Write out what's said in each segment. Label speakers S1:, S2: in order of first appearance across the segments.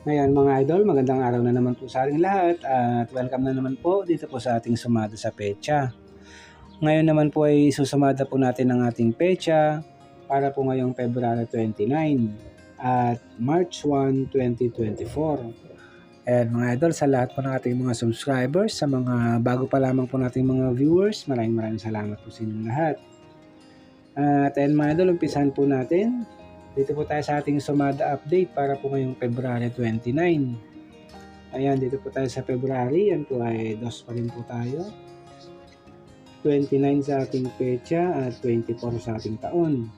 S1: Ngayon mga idol, magandang araw na naman po sa ating lahat at welcome na naman po dito po sa ating sumada sa pecha. Ngayon naman po ay susumada po natin ang ating pecha para po ngayong February 29 at March 1, 2024. And mga idol, sa lahat po ng ating mga subscribers, sa mga bago pa lamang po nating mga viewers, maraming maraming salamat po sa inyong lahat. At and mga idol, umpisahan po natin dito po tayo sa ating Sumada update para po ngayong February 29. Ayan, dito po tayo sa February. Yan po ay dos pa rin po tayo. 29 sa ating pecha at 24 sa ating taon.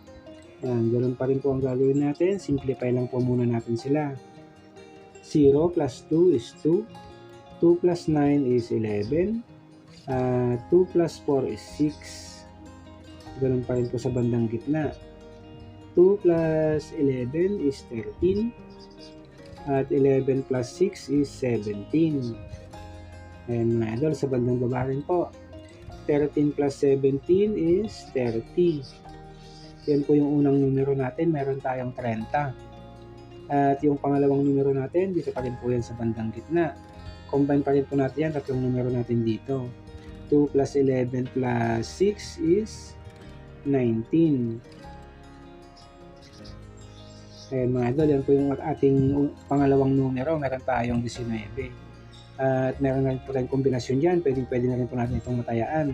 S1: Ayan, ganoon pa rin po ang gagawin natin. Simplify lang po muna natin sila. 0 plus 2 is 2. 2 plus 9 is 11. Uh, 2 plus 4 is 6. Ganoon pa rin po sa bandang gitna. 2 plus 11 is 13. At 11 plus 6 is 17. Ayan mga idol, sa bandang baba rin po. 13 plus 17 is 30. Yan po yung unang numero natin. Meron tayong 30. At yung pangalawang numero natin, dito pa rin po yan sa bandang gitna. Combine pa rin po natin yan, tatlong numero natin dito. 2 plus 11 plus 6 is 19. Ayan mga idol, yan po yung ating pangalawang numero. Meron tayong 19. At meron na rin po tayong kombinasyon dyan. Pwede, pwede na rin po natin itong matayaan.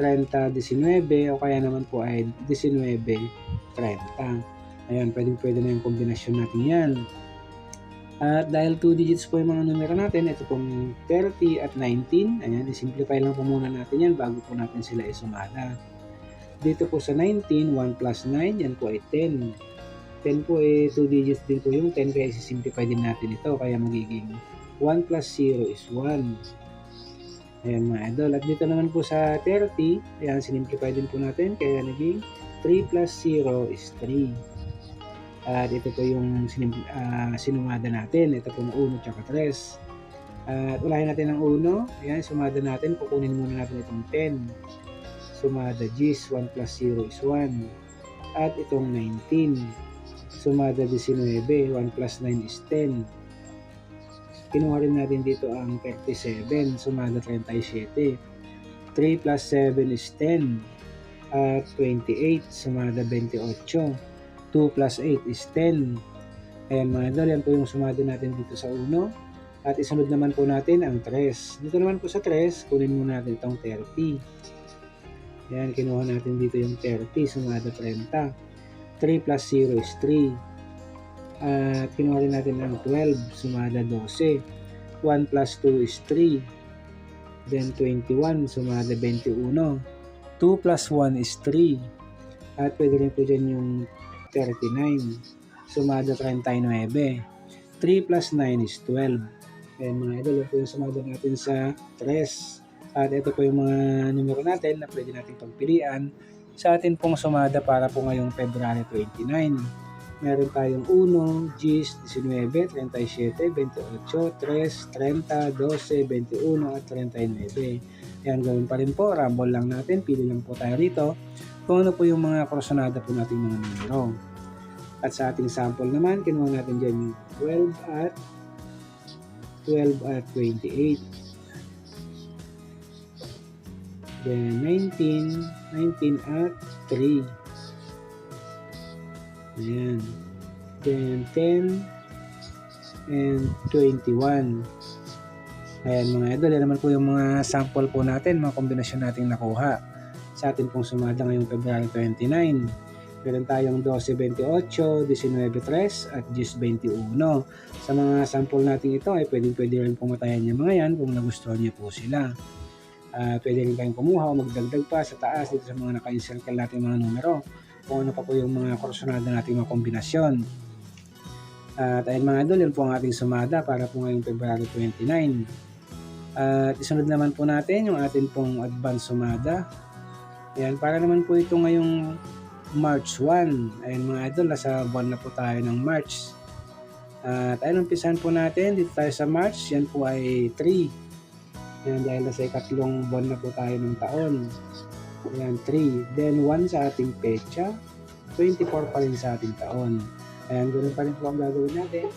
S1: 30-19 o kaya naman po ay 19-30. Ayan, pwede, pwede na yung kombinasyon natin yan. At dahil 2 digits po yung mga numero natin, ito pong 30 at 19. Ayan, isimplify lang po muna natin yan bago po natin sila isumada. Dito po sa 19, 1 plus 9, yan po ay 10. 10 po eh 2 digits din po yung 10 kaya isi-simplify din natin ito. Kaya magiging 1 plus 0 is 1 ayan mga idol. At dito naman po sa 30 ayan sinimplify din po natin. Kaya naging 3 plus 0 is 3 at ito po yung sinim, uh, sinumada natin. Ito po yung 1 tsaka 3 at ulahin natin ang 1 ayan sumada natin. Kukunin muna natin itong 10 sumada gis 1 plus 0 is 1 at itong 19 sumada 19, 1 plus 9 is 10. Kinuha rin natin dito ang 37, sumada 37. 3 plus 7 is 10. At 28, sumada 28. 2 plus 8 is 10. Ayan mga idol, yan po yung sumada natin dito sa 1. At isunod naman po natin ang 3. Dito naman po sa 3, kunin muna natin itong 30. Ayan, kinuha natin dito yung 30, sumada 30. 3 plus 0 is 3. At kinuha rin natin ang 12, sumada 12. 1 plus 2 is 3. Then 21, sumada 21. 2 plus 1 is 3. At pwede rin po dyan yung 39. Sumada 39. 3 plus 9 is 12. Ayan mga idol, ito yung sumada natin sa 3. At ito po yung mga numero natin na pwede natin pagpilian sa atin pong sumada para po ngayong February 29. Meron tayong 1, 10, 19, 37, 28, 3, 30, 12, 21 at 39. Yan, gawin pa rin po. Rumble lang natin. Pili lang po tayo rito kung ano po yung mga krosonada po natin mga numero. At sa ating sample naman, kinuha natin dyan yung 12 at 12 at 28. Then 19, 19 at 3. Ayan. Then 10 and 21. Ayan mga idol, yan naman po yung mga sample po natin, mga kombinasyon natin nakuha sa atin pong sumada ngayong February 29. Meron tayong 12.28, 19.3 at 10.21. Sa mga sample natin ito ay pwedeng pwede rin pumatayan niya mga yan kung nagustuhan niyo po sila. Uh, pwede rin kayong kumuha o magdagdag pa sa taas dito sa mga naka-encircle natin mga numero kung ano pa po yung mga korsonada nating mga kombinasyon. At ayun mga idol, yun po ang ating sumada para po ngayong February 29. At isunod naman po natin yung ating pong advance sumada. Ayan, para naman po ito ngayong March 1. Ayun mga idol, nasa buwan na po tayo ng March. At ayun, umpisan po natin dito tayo sa March. Yan po ay 3. Ayan, dahil nasa ikatlong buwan na po tayo ng taon. Ayan, 3. Then 1 sa ating pecha, 24 pa rin sa ating taon. Ayan, ganoon pa rin po ang gagawin natin.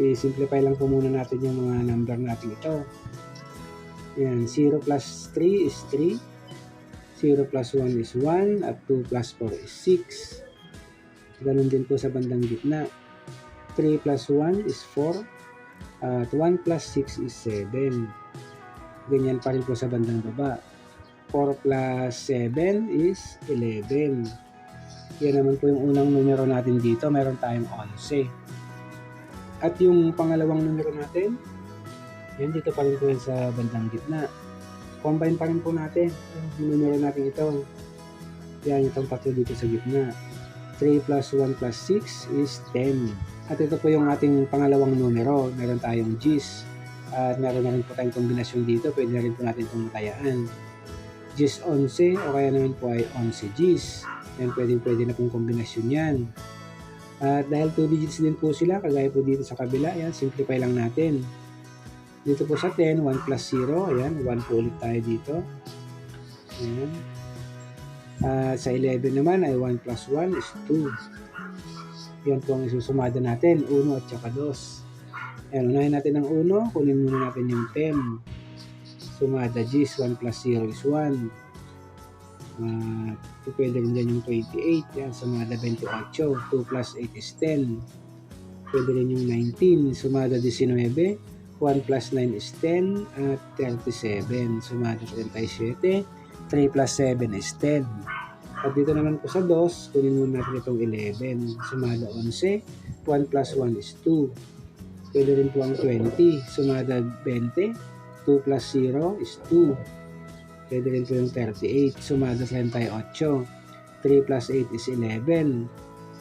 S1: I-simplify lang po muna natin yung mga number natin ito. Yan, 0 plus 3 is 3. 0 plus 1 is 1 at 2 plus 4 is 6. Ganun din po sa bandang gitna. 3 plus 1 is 4 at 1 plus 6 is 7. Ganyan pa rin po sa bandang baba. 4 plus 7 is 11. Yan naman po yung unang numero natin dito. Meron tayong 11. At yung pangalawang numero natin, yan dito pa rin po sa bandang gitna. Combine pa rin po natin yung numero natin ito. Yan, itong tatlo dito sa gitna. 3 plus 1 plus 6 is 10. At ito po yung ating pangalawang numero. Meron tayong G's. At meron na rin po tayong kombinasyon dito. Pwede na rin po natin itong matayaan. G's 11 o kaya naman po ay 11 G's. Yan, pwede, pwede na pong kombinasyon yan. At dahil 2 digits din po sila, kagaya po dito sa kabila, yan, simplify lang natin. Dito po sa 10, 1 plus 0, ayan, 1 po ulit tayo dito. Ayan. At sa 11 naman ay 1 plus 1 is 2. Yan po ang isusumada natin, 1 at saka 2. Ayan, unahin natin ang 1, kunin muna natin yung 10. Sumada G's, 1 plus 0 is 1. Uh, pwede rin dyan yung 28, yan, sumada 28, 2 plus 8 is 10. Pwede rin yung 19, sumada 19, 1 plus 9 is 10, at 37, sumada 37, 3 plus 7 is 10. At dito naman po sa 2, kunin muna natin itong 11, sumada 11, 1 plus 1 is 2. Pwede rin po ang 20, sumada 20, 2 plus 0 is 2. Pwede rin po yung 38. Sumada 38. 3 plus 8 is 11.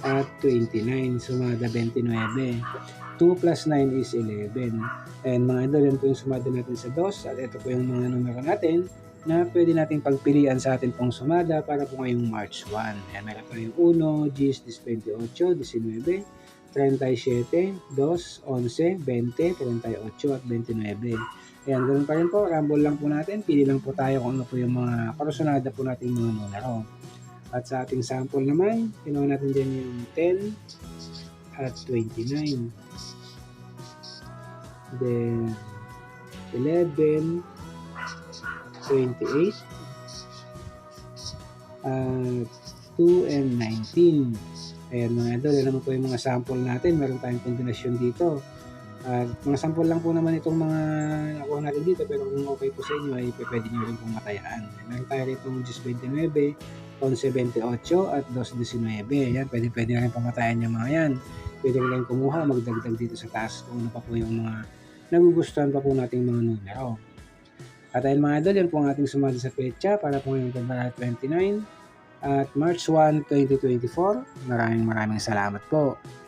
S1: At 29. Sumada 29. 2 plus 9 is 11. And mga idol, yan po yung sumada natin sa DOS. At ito po yung mga numero natin na pwede nating pagpilian sa atin pong sumada para po ngayong March 1. Ayan, meron po yung 1, 10, 28, 19, 37, 2, 11, 20, 38, at 29. Ayan, ganoon pa rin po. Rumble lang po natin. Pili lang po tayo kung ano po yung mga karusunada po nating mga numero. At sa ating sample naman, kinuha natin din yung 10 at 29. Then, 11, 28, at 2 and 19. Ayan mga idol, yan naman po yung mga sample natin. Meron tayong kombinasyon dito. At mga sample lang po naman itong mga nakuha natin dito pero kung okay po sa inyo ay pwede nyo rin pong matayaan. Meron tayo rito 1029, 1178 at 219. Yan, pwede pwede na rin pong matayan yung mga yan. Pwede rin kumuha, magdagdag dito sa taas kung ano pa po yung mga nagugustuhan pa po nating mga numero. At ayun mga idol, yan po ang ating sumali sa petsa para po ngayong February 29 at March 1, 2024. Maraming maraming salamat po.